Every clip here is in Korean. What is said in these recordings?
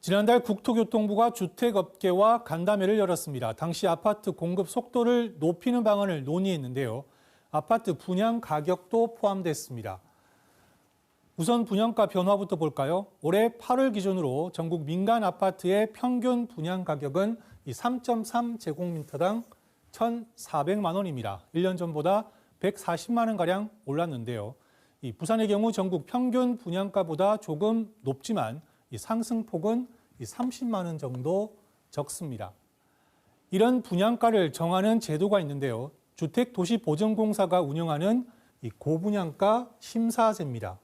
지난달 국토교통부가 주택업계와 간담회를 열었습니다. 당시 아파트 공급 속도를 높이는 방안을 논의했는데요. 아파트 분양 가격도 포함됐습니다. 우선 분양가 변화부터 볼까요? 올해 8월 기준으로 전국 민간 아파트의 평균 분양 가격은 3.3제곱미터당 1,400만 원입니다. 1년 전보다 140만 원가량 올랐는데요. 이 부산의 경우 전국 평균 분양가보다 조금 높지만 이 상승폭은 이 30만 원 정도 적습니다. 이런 분양가를 정하는 제도가 있는데요. 주택도시보증공사가 운영하는 이 고분양가 심사제입니다.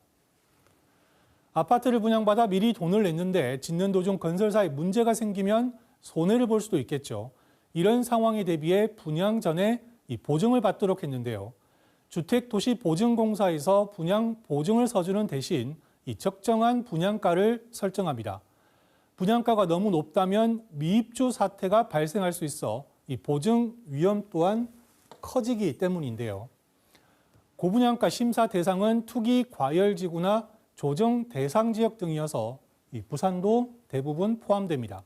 아파트를 분양받아 미리 돈을 냈는데 짓는 도중 건설사에 문제가 생기면 손해를 볼 수도 있겠죠. 이런 상황에 대비해 분양 전에 이 보증을 받도록 했는데요. 주택도시보증공사에서 분양 보증을 서주는 대신 이 적정한 분양가를 설정합니다. 분양가가 너무 높다면 미입주 사태가 발생할 수 있어 이 보증 위험 또한 커지기 때문인데요. 고분양가 심사 대상은 투기 과열 지구나 조정 대상 지역 등이어서 이 부산도 대부분 포함됩니다.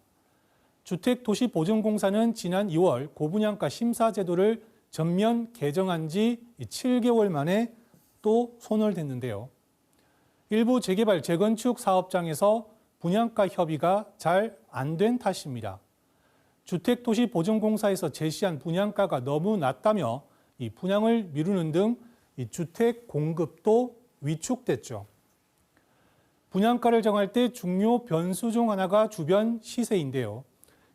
주택도시보증공사는 지난 2월 고분양가 심사 제도를 전면 개정한 지 7개월 만에 또 손을 댔는데요. 일부 재개발, 재건축 사업장에서 분양가 협의가 잘 안 된 탓입니다. 주택도시보증공사에서 제시한 분양가가 너무 낮다며 이 분양을 미루는 등 이 주택 공급도 위축됐죠. 분양가를 정할 때 중요 변수 중 하나가 주변 시세인데요.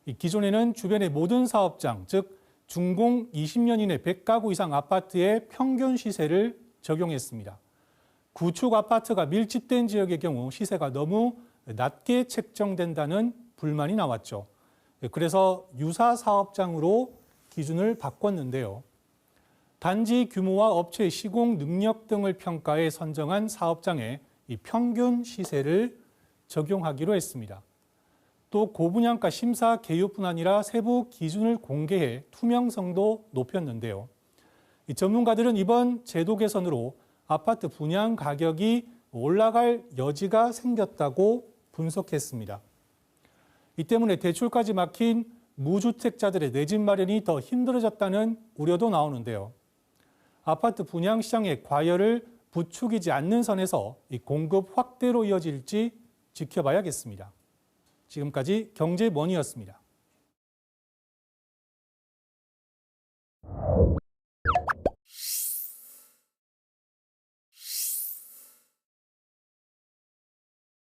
이 기존에는 주변의 모든 사업장, 즉 준공 20년 이내 100가구 이상 아파트의 평균 시세를 적용했습니다. 구축 아파트가 밀집된 지역의 경우 시세가 너무 낮게 책정된다는 불만이 나왔죠. 그래서 유사 사업장으로 기준을 바꿨는데요. 단지 규모와 업체의 시공 능력 등을 평가해 선정한 사업장에 이 평균 시세를 적용하기로 했습니다. 또 고분양가 심사 개요뿐 아니라 세부 기준을 공개해 투명성도 높였는데요. 이 전문가들은 이번 제도 개선으로 아파트 분양 가격이 올라갈 여지가 생겼다고 분석했습니다. 이 때문에 대출까지 막힌 무주택자들의 내 집 마련이 더 힘들어졌다는 우려도 나오는데요. 아파트 분양 시장의 과열을 부추기지 않는 선에서 이 공급 확대로 이어질지 지켜봐야겠습니다. 지금까지 경제원이었습니다.